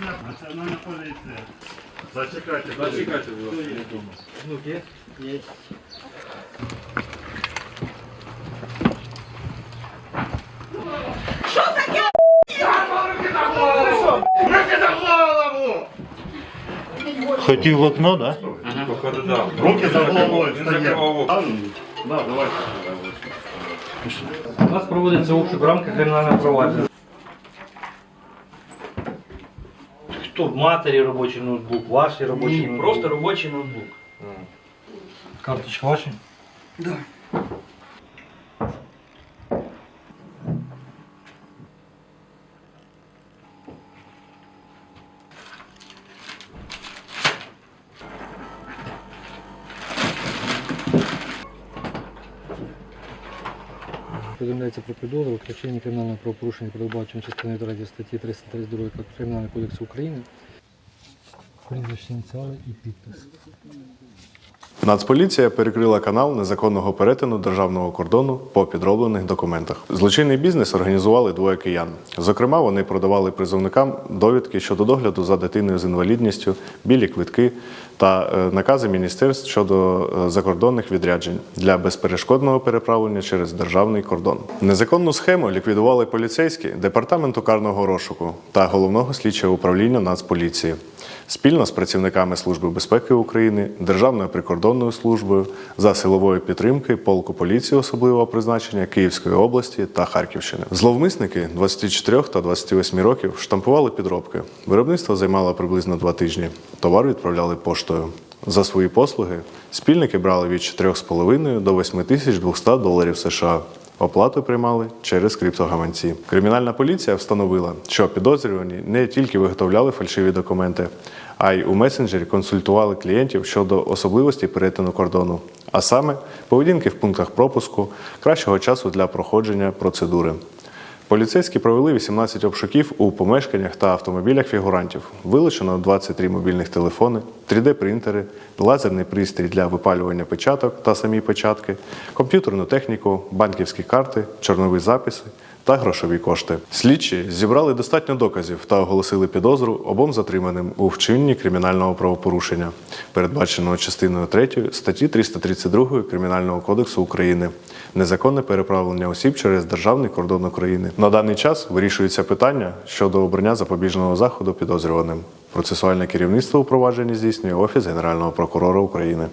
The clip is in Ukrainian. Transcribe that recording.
Національна поліція. Зачекайте, Зачекайте, будь ласка. Внук є? Є. Руки за голову! Хотів в окно, да? Походу, да. Руки за головою Він встає. закривав окна. Да, давайте. У нас проводиться обшук в рамках кримінального провадження. В матері робочий ноутбук, ваші робочі Ні, ноутбук? просто робочий ноутбук. Карточка ваша? Да. Повідомляється про підозру, вчинення кримінального правопорушення, передбачено частиною 3 статті 332 Кримінального кодексу України. Прізвище ініціали і підпис. Нацполіція перекрила канал незаконного перетину державного кордону по підроблених документах. Злочинний бізнес організували двоє киян. Зокрема, вони продавали призовникам довідки щодо догляду за дитиною з інвалідністю, білі квитки та е, накази міністерств щодо е, закордонних відряджень для безперешкодного переправлення через державний кордон. Незаконну схему ліквідували поліцейські департаменту карного розшуку та головного слідчого управління Нацполіції спільно з працівниками Служби безпеки України, Державною прикордонною службою за силової підтримки полку поліції особливого призначення Київської області та Харківщини. Зловмисники 24 та 28 років штампували підробки. Виробництво займало приблизно два тижні. Товар відправляли поштою. За свої послуги спільники брали від 4,5 до 8200 доларів США. Оплату приймали через криптогаманці. Кримінальна поліція встановила, що підозрювані не тільки виготовляли фальшиві документи, а й у месенджері консультували клієнтів щодо особливостей перетину кордону, а саме поведінки в пунктах пропуску, кращого часу для проходження процедури. Поліцейські провели 18 обшуків у помешканнях та автомобілях фігурантів. Вилучено 23 мобільних телефони, 3D-принтери, лазерний пристрій для випалювання печаток та самі печатки, комп'ютерну техніку, банківські карти, чорнові записи та грошові кошти. Слідчі зібрали достатньо доказів та оголосили підозру обом затриманим у вчиненні кримінального правопорушення, передбаченого частиною 3 статті 332 Кримінального кодексу України. Незаконне переправлення осіб через державний кордон України. На даний час вирішується питання щодо обрання запобіжного заходу підозрюваним. Процесуальне керівництво у провадженні здійснює Офіс Генерального прокурора України.